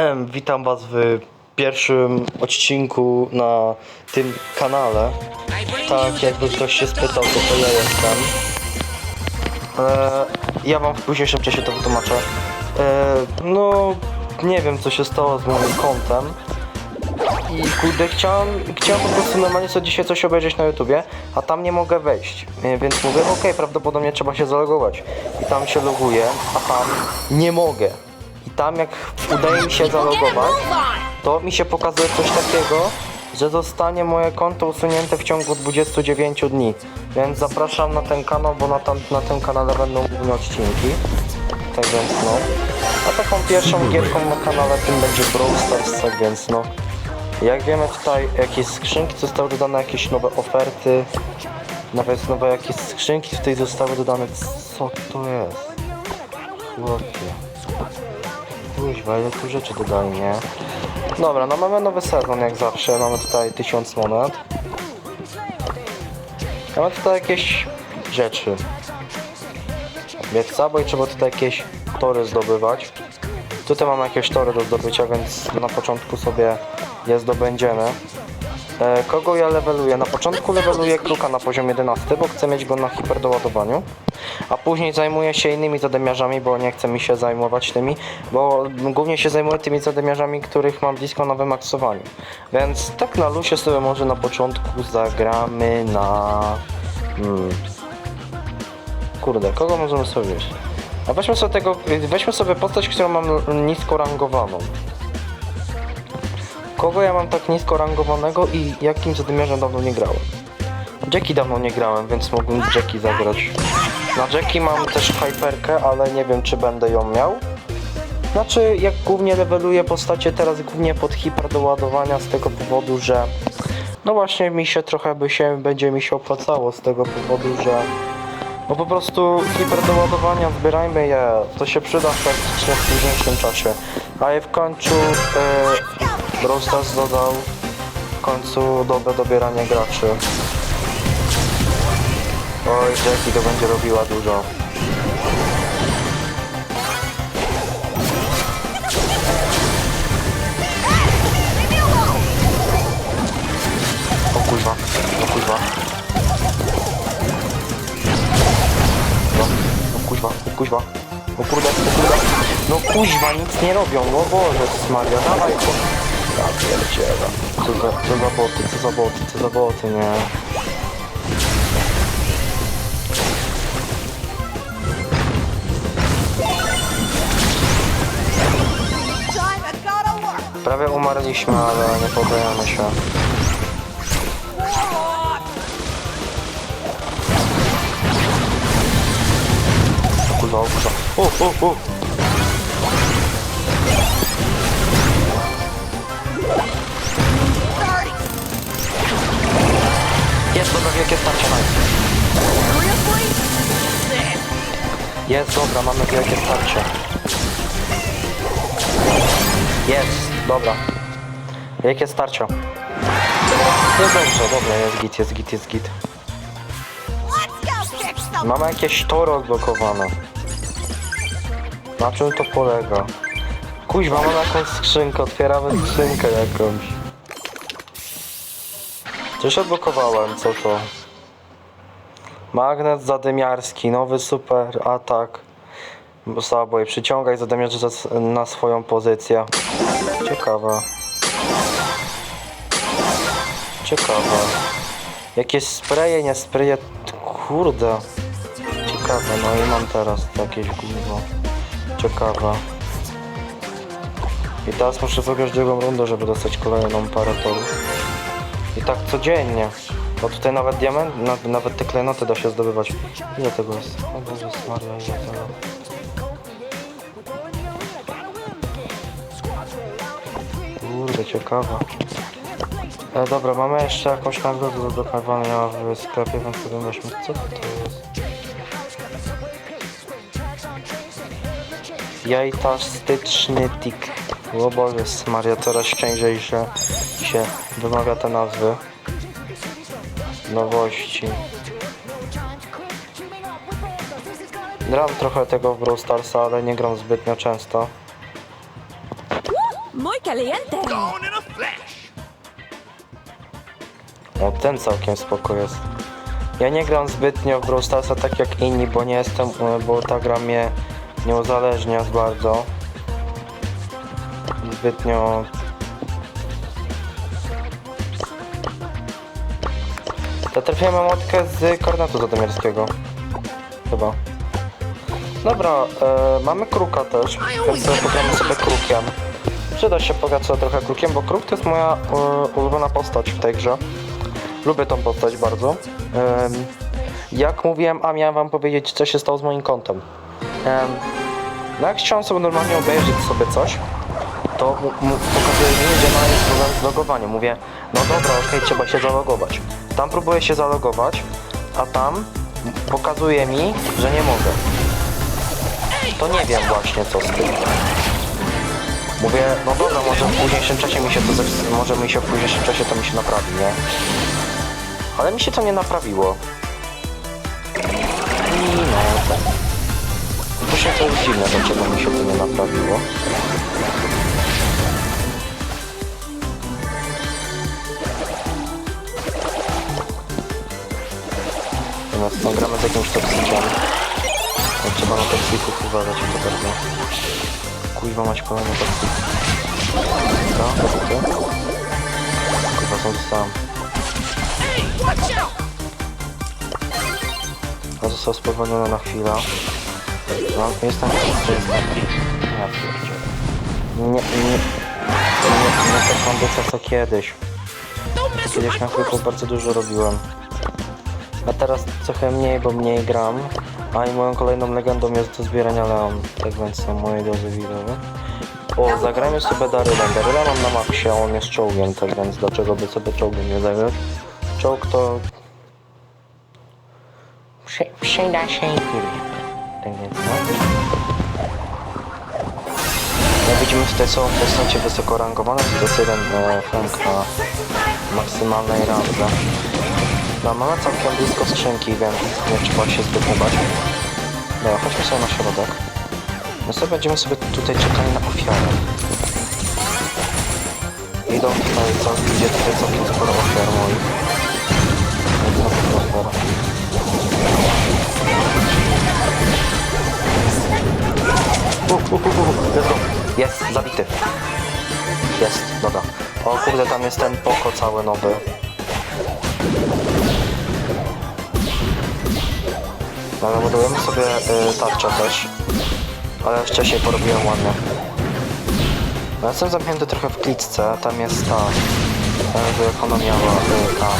Em, Witam Was w pierwszym odcinku na tym kanale. Tak, jakby ktoś się spytał, to to ja jestem. E, ja Wam w późniejszym czasie to wytłumaczę. E, no, nie wiem co się stało z moim kontem. I kurde, chciałem, chciałem po prostu normalnie sobie dzisiaj coś obejrzeć na YouTubie, a tam nie mogę wejść. E, Więc mówię, okej, prawdopodobnie trzeba się zalogować. I tam się loguję, a tam nie mogę. Tam jak udaje mi się zalogować, to mi się pokazuje coś takiego, że zostanie moje konto usunięte w ciągu 29 dni. Więc zapraszam na ten kanał, bo na, tam, na tym kanale będą główne odcinki. Tak więc no. A taką pierwszą gierką na kanale tym będzie Brawl Stars, tak więc no. Jak wiemy tutaj jakieś skrzynki zostały dodane, jakieś nowe oferty. Nawet nowe jakieś skrzynki tutaj zostały dodane. Co to jest? Chłopie. Kuźwa, ile tu rzeczy dodali, nie? Dobra, no mamy nowy sezon jak zawsze, mamy tutaj 1000 monet. Mamy tutaj jakieś rzeczy. Więc i trzeba tutaj jakieś tory zdobywać. Tutaj mamy jakieś tory do zdobycia, więc na początku sobie je zdobędziemy. E, kogo ja leveluję? Na początku leveluję kruka na poziom 11, bo chcę mieć go na hiperdoładowaniu. A później zajmuję się innymi zadymiarzami, bo nie chcę mi się zajmować tymi, bo głównie się zajmuję tymi zadymiarzami, których mam blisko na wymaksowaniu. Więc tak na lusie sobie może na początku zagramy na... Hmm. Kurde, kogo możemy sobie wziąć? A weźmy sobie tego, weźmy sobie postać, którą mam nisko rangowaną. Kogo ja mam tak nisko rangowanego i jakim zadymiarzem dawno nie grałem? Jackie dawno nie grałem, więc mógłbym Jackie zagrać. Na Jackie mam też hyperkę, ale nie wiem czy będę ją miał. Znaczy, jak głównie leveluję postacie teraz głównie pod hiper z tego powodu, że no właśnie mi się trochę by się, będzie mi się opłacało z tego powodu, że no po prostu hiper zbierajmy je, to się przyda praktycznie w późniejszym czasie. A je w końcu e, Brawl dodał w końcu dobre dobieranie graczy. Oj, Jackie to będzie robiła dużo. O kurwa, o kurwa. No kuźwa, o kuźwa. O kurde, o kurde. No kuźwa, nic nie robią, no Boże Maria, dawaj to. Ja pierdzielę. Co za, co za boty, co za boty, co za boty, nie. Prawie umarliśmy, ale nie poddajemy się. Kurwa, kurwa. O, o, o. Jest, dobra, mamy wielkie starcie. Jest, dobra. Wielkie starcie. Jest dobrze, dobra, jest git, jest git, jest git. Mamy jakieś tory odblokowane. Na czym to polega? Kuźwa, mamy jakąś skrzynkę, otwieramy skrzynkę jakąś. Coś odblokowałem, co to? Magnet zadymiarski, nowy super atak. Zaboj, przyciągaj zadymiarzy za- na swoją pozycję. Ciekawe. Ciekawe. Jakieś spreje, nie spreje, kurde. Ciekawe, no i mam teraz jakieś gówno. Ciekawe. I teraz muszę wygrać drugą rundę, żeby dostać kolejną parę torów. I tak codziennie. Bo tutaj nawet diament, na, nawet te klejnoty da się zdobywać. Ile tego jest? O Boże Maria, ile tego? Kurde, ciekawe. E, dobra, mamy jeszcze jakąś nagrodę do blokowania w sklepie, więc weźmy. Co to jest? Jajtastyczny tik. O Boże Maria, coraz częściej się, się wymawia te nazwy. Nowości. Gram trochę tego w Brawl Starsa, ale nie gram zbytnio często. Caliente. Flash. O, ten całkiem spoko jest. Ja nie gram zbytnio w Brawl Starsa tak jak inni, bo nie jestem, bo ta gra mnie nie uzależnia z bardzo. Zbytnio... Trafiłem emotkę z karnetu zadomierskiego. Chyba. Dobra, e, mamy kruka też, więc sobie pogramy sobie krukiem. Przyda się pograć trochę krukiem, bo kruk to jest moja e, ulubiona postać w tej grze. Lubię tą postać bardzo. Em, jak mówiłem, a miałem wam powiedzieć, co się stało z moim kontem. Em, no jak chciałem sobie normalnie obejrzeć sobie coś, to pokazuje mi, że ma jest problem z logowaniem. Mówię, no dobra, okej, trzeba się zalogować. Tam próbuję się zalogować, a tam pokazuje mi, że nie mogę. To nie wiem właśnie co z tym. Mówię, no dobra, może w późniejszym czasie mi się to może mi się w późniejszym czasie to mi się naprawi, nie? Ale mi się to nie naprawiło. I no tak. Właśnie to jest dziwne, dlaczego mi się to nie naprawiło. Natomiast no, gramy z jakimś toksikiem. No, trzeba na toksików uważać to bardzo. Kuźwa mać kolejny toksik. Dobra, to Kurwa są sam. Ja został spowolniony na chwilę. No, jestem wszyscy. Ja pierdzielę. Nie, nie, nie, nie tak kondycja co kiedyś. Kiedyś na chwilę bardzo dużo robiłem. A teraz trochę mniej, bo mniej gram. A i moją kolejną legendą jest do zbierania Leon. Tak więc są moje drodzy widowe. O, zagrajmy sobie Darylem. Daryla mam na maksie, a on jest czołgiem, tak więc dlaczego by sobie czołgiem nie zagrać? Czołg to... Przy, przyda się i chwilę. Tak więc no. Jak widzimy tutaj są postacie wysoko rangowane, to jest jeden e, na maksymalnej randze. No, mamy całkiem blisko skrzynki, więc nie trzeba się zbyt bać. Dobra, chodźmy sobie na środek. My sobie będziemy sobie tutaj czekali na ofiarę. Idą tutaj, co, idzie tutaj całkiem sporo ofiar moich. Uh, uh, uh, let's go. Jest, zabity. Jest, dobra. O kurde, tam jest ten poko cały nowy. Ale budujemy sobie y, tarczę też. Ale wcześniej porobiłem ładnie. No, jestem zamknięty trochę w klitce, tam jest ta, e, jak ona miała y, ta.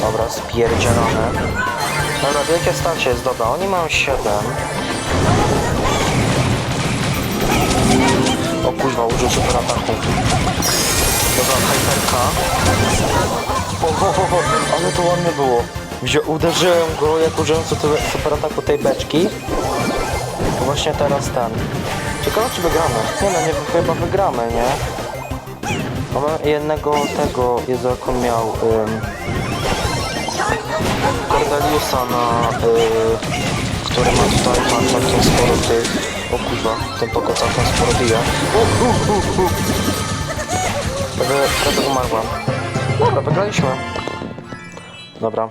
Dobra, spierdzielone. Dobra, wielkie starcie jest dobra, oni mają 7. kuźwa, użył super ataku. Dobra, hyperka. O, ho, ho, ale to ładnie było. Gdzie uderzyłem go, jak użyłem super, super ataku tej beczki. Właśnie teraz ten. Ciekawe czy wygramy. Nie no, nie, chyba wygramy, nie? Mamy jednego tego, Jezu, jak on miał... Ym, Cordeliusa na... Y, który ma tutaj, ma całkiem sporo tych... O kurwa, ten poko całkiem sporo bije. Uh, uh, uh. Prawie, prawie umarłam. Dobra, wygraliśmy. Dobra.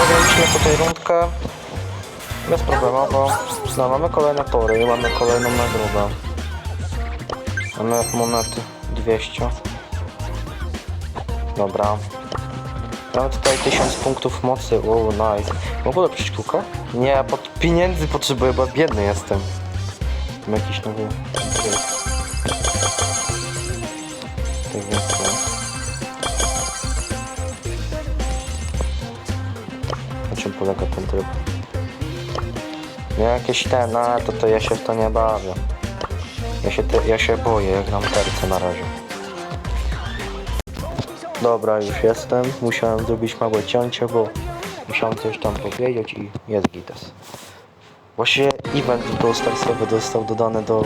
Wygraliśmy tutaj rundkę. Bezproblemowo. No, mamy kolejne tory mamy kolejną nagrodę. Mamy monety 200. Dobra. Mamy tutaj 1000 punktów mocy. Wow, nice. Mogę ulepszyć kółko? Nie, pod pieniędzy potrzebuję, bo biedny jestem. Mam jakiś nowy... Tak no. Na czym polega ten tryb? Nie jakieś ten, no to, to ja się w to nie bawię. Ja się, te, ja się boję, jak gram terce na razie. Dobra, już jestem. Musiałem zrobić małe cięcie, bo musiałem coś tam powiedzieć i jest gites. Właściwie event Brawl Starsowy został dodany do e,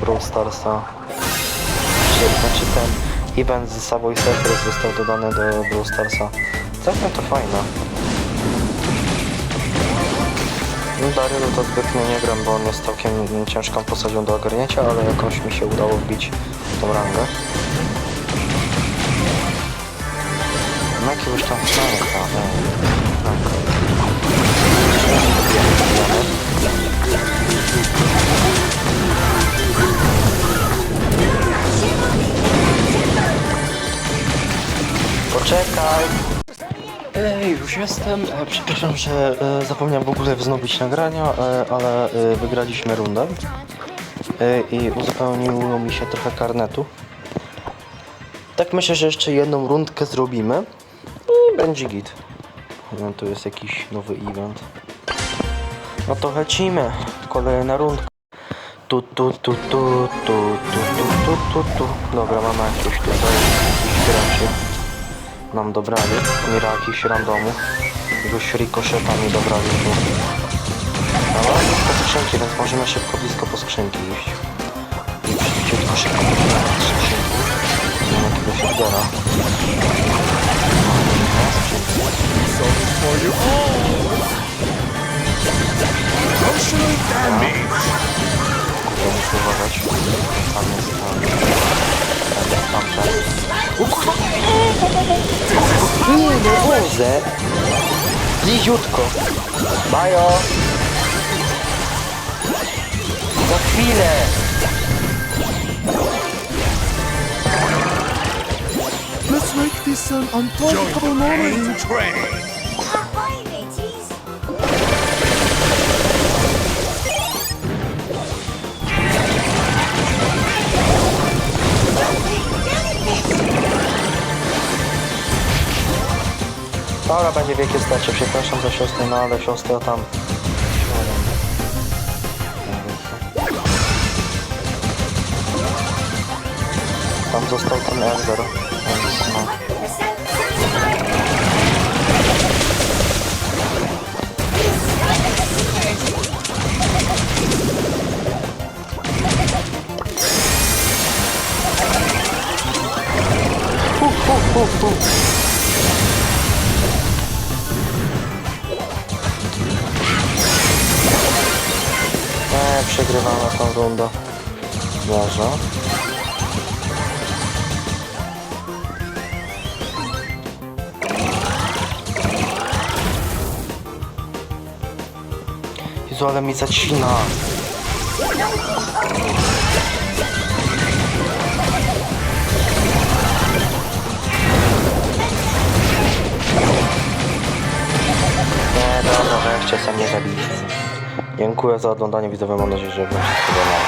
Brawl Starsa. Czy- Znaczy ten event z Subway Surfers został dodany do Brawl Starsa. Całkiem to fajne. Dario to zbytnio nie gram, bo on jest całkiem ciężką postacią do ogarnięcia, ale jakoś mi się udało wbić tą rangę. Na jakiegoś tam flanka, nie flanka. Poczekaj! Ej, już jestem. E, przepraszam, że e, zapomniałem w ogóle wznowić nagrania, e, ale e, wygraliśmy rundę e, i uzupełniło mi się trochę karnetu. Tak myślę, że jeszcze jedną rundkę zrobimy będzie git. No, tu jest jakiś nowy event. No to lecimy. Kolejna rundka. Tu, tu, tu, tu, tu, tu, tu, tu, tu, tu. Dobra, mamy jakieś tutaj jakiś graczy nam dobrali. Mira jakichś randomów. Jakiegoś rikoszeta mi dobrali mam blisko skrzynki, więc możemy szybko blisko po skrzynki iść. I szybko pójdziemy na skrzynki. Mam jakiegoś Edgara. Emotional damage. Kurde, muszę uważać. Nie, no. Bajo! Za chwilę! This an unforgettable moment. train. Ahoy, mateys! Dobra, będzie wielkie starcie. Przepraszam za siostrę, no ale siostra tam... Tam został ten Elder, tą rundę. Dobrze. Jezu, ale mi zacina. Nie, dobra, weźcie sam nie zabijcie. Dziękuję za oglądanie widzowie, mam nadzieję, że wam się podobało.